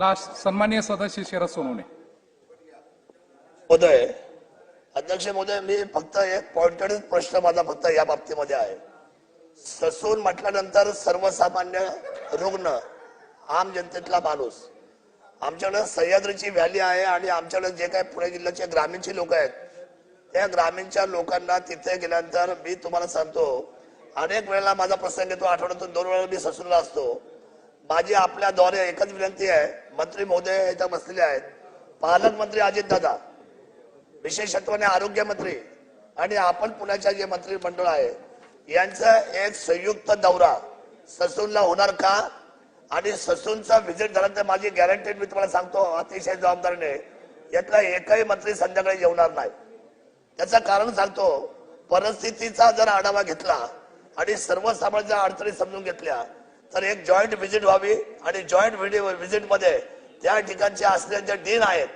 Last सन्मान्य सदस्य शरद सोनवणे. महोदय अध्यक्ष महोदय मी फक्त एक पॉइंटेड प्रश्न माझा फक्त या बाबतीमध्ये आहे. ससून म्हटल्यानंतर सर्वसामान्य रुग्ण आम जनतेतला माणूस आमच्याकडे सह्याद्रीची व्हॅली आहे आणि आमच्याकडे जे काही पुणे जिल्ह्याचे ग्रामीणचे लोक आहेत त्या ग्रामीणच्या लोकांना तिथे गेल्यानंतर मी तुम्हाला सांगतो अनेक वेळेला माझा प्रसंग येतो आठवड्यातून दोन वेळा मी ससूनला असतो. माझी आपल्याद्वारे एकच विनंती आहे. मंत्री महोदय इथं बसलेले आहेत. पालकमंत्री अजितदादा विशेषत्वाने आरोग्य मंत्री आणि आपण पुण्याच्या जे मंत्रिमंडळ आहे यांचा एक संयुक्त दौरा ससूनला होणार का? आणि ससूनचा व्हिजिट झाल्यानंतर माझी गॅरंटी मी तुम्हाला सांगतो अतिशय जबाबदारीने यातला एकही मंत्री संध्याकाळी जेवणार नाही. त्याचं कारण सांगतो परिस्थितीचा जर आढावा घेतला आणि सर्वसामान्य अडचणी समजून घेतल्या तर एक जॉईंट व्हिजिट व्हावी आणि जॉईंट व्हिजिटमध्ये त्या ठिकाणचे असलेले जे डीन आहेत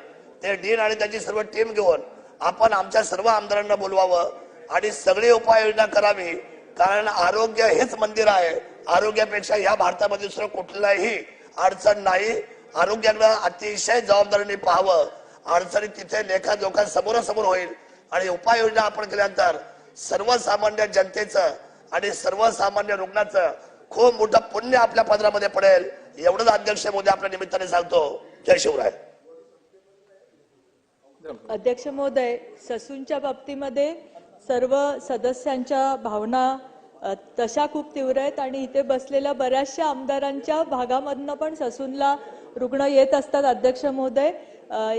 ते डीन आणि त्याची सर्व टीम घेऊन आपण आमच्या सर्व आमदारांना बोलवावं आणि सगळी उपाययोजना करावी. कारण आरोग्य हेच मंदिर आहे. आरोग्यापेक्षा या भारतामध्ये दुसरं कुठलाही अडचण नाही. आरोग्याकडे अतिशय जबाबदारीने पाहावं. अडचणी तिथे लेखाजोखा समोरासमोर होईल. आणि उपाययोजना आपण केल्यानंतर सर्वसामान्य जनतेचं आणि सर्वसामान्य रुग्णाचं खूप मोठं पुण्य आपल्या पदरामध्ये पडेल. एवढंच अध्यक्ष मोदी आपल्या निमित्ताने सांगतो. जय शिवराय. अध्यक्ष महोदय ससूनच्या बाबतीमध्ये सर्व सदस्यांच्या भावना तशा खूप तीव्र आहेत आणि इथे बसलेल्या बऱ्याचशा आमदारांच्या भागामधनं पण ससूनला रुग्ण येत असतात अध्यक्ष महोदय.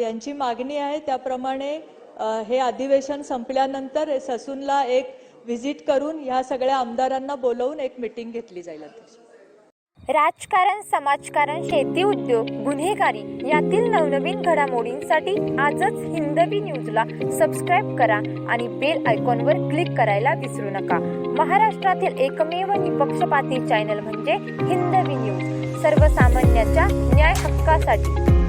यांची मागणी आहे. त्याप्रमाणे हे अधिवेशन संपल्यानंतर ससूनला एक व्हिजिट करून ह्या सगळ्या आमदारांना बोलवून एक मिटिंग घेतली जाईल राजकारण समाजकारण शेती उद्योग गुन्हेगारी यातील नवनवीन घडामोडींसाठी आजच हिंदवी न्यूजला सबस्क्राईब करा आणि बेल आयकॉनवर क्लिक करायला विसरू नका. महाराष्ट्रातील एकमेव निपक्षपाती चॅनल म्हणजे हिंदवी न्यूज सर्वसामान्यांच्या न्याय हक्कासाठी.